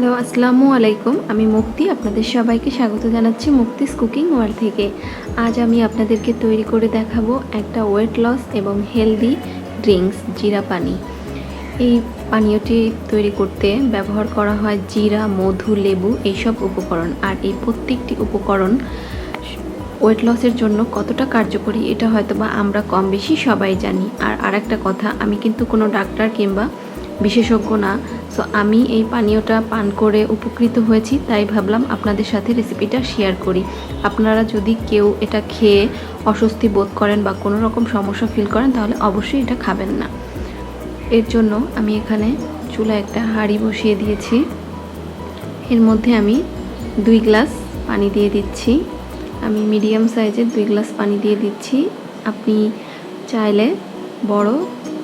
আসসালামু আলাইকুম। আমি মুক্তি, আপনাদের সবাইকে স্বাগত জানাচ্ছি মুক্তিস কুকিং ওয়ার্ল্ড থেকে। আজ আমি আপনাদেরকে তৈরি করে দেখাবো একটা ওয়েট লস এবং হেলদি ড্রিঙ্কস জিরা পানি। এই পানীয়টি তৈরি করতে ব্যবহার করা হয় জিরা, মধু, লেবু, এইসব উপকরণ। আর এই প্রত্যেকটি উপকরণ ওয়েট লসের জন্য কতটা কার্যকরী, এটা হয়তো বা আমরা কম বেশি সবাই জানি। আর আরেকটা কথা, আমি কিন্তু কোনো ডাক্তার কিংবা বিশেষজ্ঞ না সো আমি এই পানীয়টা পান করে উপকৃত হয়েছি, তাই ভাবলাম আপনাদের সাথে রেসিপিটা শেয়ার করি। আপনারা যদি কেউ এটা খেয়ে অস্বস্তি বোধ করেন বা কোনো রকম সমস্যা ফিল করেন, তাহলে অবশ্যই এটা খাবেন না। এর জন্য আমি এখানে চুলা একটা হাঁড়ি বসিয়ে দিয়েছি। এর মধ্যে আমি দুই গ্লাস পানি দিয়ে দিচ্ছি। আমি মিডিয়াম সাইজের দুই গ্লাস পানি দিয়ে দিচ্ছি। আপনি চাইলে বড়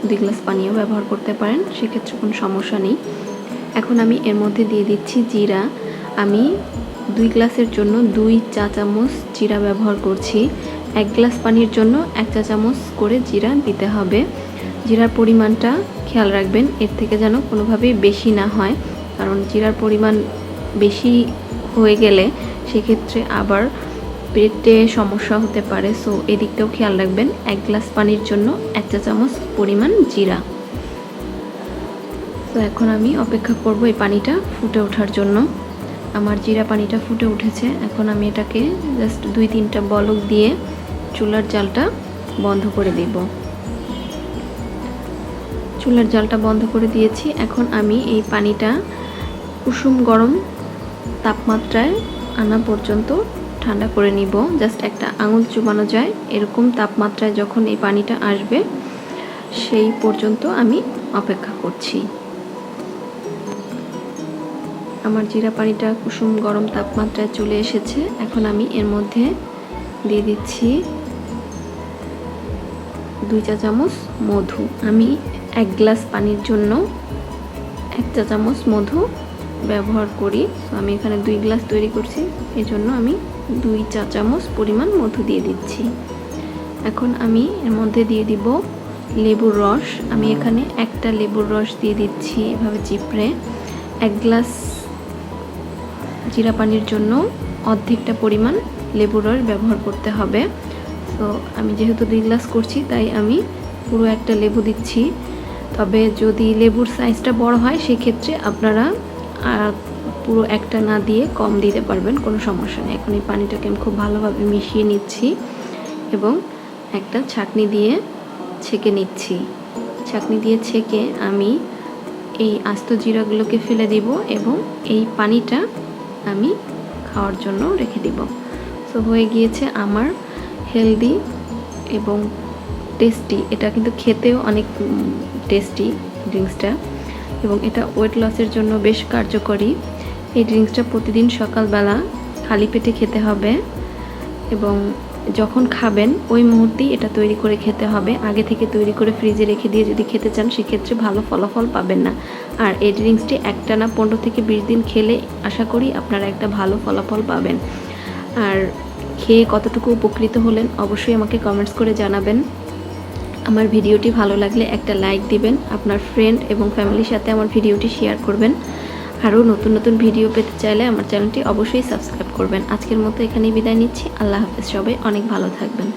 দুই গ্লাস পানিও ব্যবহার করতে পারেন, সেক্ষেত্রে কোনো সমস্যা নেই। এখন আমি এর মধ্যে দিয়ে দিচ্ছি জিরা। আমি দুই গ্লাসের জন্য দুই চা চামচ জিরা ব্যবহার করছি। এক গ্লাস পানির জন্য এক চা চামচ করে জিরা দিতে হবে। জিরার পরিমাণটা খেয়াল রাখবেন, এর থেকে যেন কোনোভাবেই বেশি না হয়। কারণ জিরার পরিমাণ বেশি হয়ে গেলে সেক্ষেত্রে আবার পেটে সমস্যা হতে পারে সো এদিকটাও খেয়াল রাখবেন। এক গ্লাস পানির জন্য এক চা চামচ পরিমাণ জিরা। তো এখন আমি অপেক্ষা করব এই পানিটা ফুটে ওঠার জন্য। আমার জিরা পানিটা ফুটে উঠেছে। এখন আমি এটাকে জাস্ট দুই তিনটা বলক দিয়ে চুলার জালটা বন্ধ করে দেব। চুলার জালটা বন্ধ করে দিয়েছি। এখন আমি এই পানিটা কুসুম গরম তাপমাত্রায় আনা পর্যন্ত ঠান্ডা করে নিব। জাস্ট একটা আঙুল চুবানো যায়। এরকম তাপমাত্রায় যখন এই পানিটা আসবে, সেই পর্যন্ত আমি অপেক্ষা করছি। আমার জিরা পানিটা কুসুম গরম তাপমাত্রায় চলে এসেছে। এখন আমি এর মধ্যে দিয়ে দিচ্ছি দুই চা চামচ মধু। আমি এক গ্লাস পানির জন্য এক চা চামচ মধু ব্যবহার করি। তো আমি এখানে দুই গ্লাস তৈরি করছি। এজন্য আমি দুই চা চামচ পরিমাণ মধু দিয়ে দিচ্ছি। এখন আমি এর মধ্যে দিয়ে দিব লেবুর রস। আমি এখানে একটা লেবুর রস দিয়ে দিচ্ছি এভাবে চিপড়ে। এক গ্লাস জিরা পানির জন্য অর্ধেকটা পরিমাণ লেবুর রস ব্যবহার করতে হবে। তো আমি যেহেতু দুই গ্লাস করছি, তাই আমি পুরো একটা লেবু দিচ্ছি। তবে যদি লেবুর সাইজটা বড় হয়, সেক্ষেত্রে আপনারা পুরো একটা না দিয়ে কম দিতে পারবেন, কোনো সমস্যা নেই। এখন এই পানিটাকে আমি খুব ভালোভাবে মিশিয়ে নিচ্ছি এবং একটা ছাকনি দিয়ে ছেঁকে নিচ্ছি। ছাকনি দিয়ে ছেঁকে আমি এই আস্ত জিরাগুলোকে ফেলে দিব এবং এই পানিটা আমি খাওয়ার জন্য রেখে দিব। সো হয়ে গিয়েছে আমার হেলদি এবং টেস্টি। এটা কিন্তু খেতেও অনেক টেস্টি ড্রিঙ্কসটা। এবং এটা ওয়েট লসের জন্য বেশ কার্যকরী। এই ড্রিঙ্কসটা প্রতিদিন সকালবেলা খালি পেটে খেতে হবে এবং যখন খাবেন, ওই মুহূর্তেই এটা তৈরি করে খেতে হবে। আগে থেকে তৈরি করে ফ্রিজে রেখে দিয়ে যদি খেতে চান, সেক্ষেত্রে ভালো ফলাফল পাবেন না। আর এই ড্রিঙ্কসটি একটানা পনেরো থেকে বিশ দিন খেলে আশা করি আপনারা একটা ভালো ফলাফল পাবেন। আর খেয়ে কতটুকু উপকৃত হলেন, অবশ্যই আমাকে কমেন্টস করে জানাবেন। আমার ভিডিওটি ভালো লাগলে একটা লাইক দিবেন, আপনার ফ্রেন্ড এবং ফ্যামিলির সাথে আমার ভিডিওটি শেয়ার করবেন। আরও নতুন নতুন ভিডিও পেতে চাইলে আমার চ্যানেলটি অবশ্যই সাবস্ক্রাইব করবেন। আজকের মতো এখানেই বিদায় নিচ্ছি। আল্লাহ হাফেজ সবাই, অনেক ভালো থাকবেন।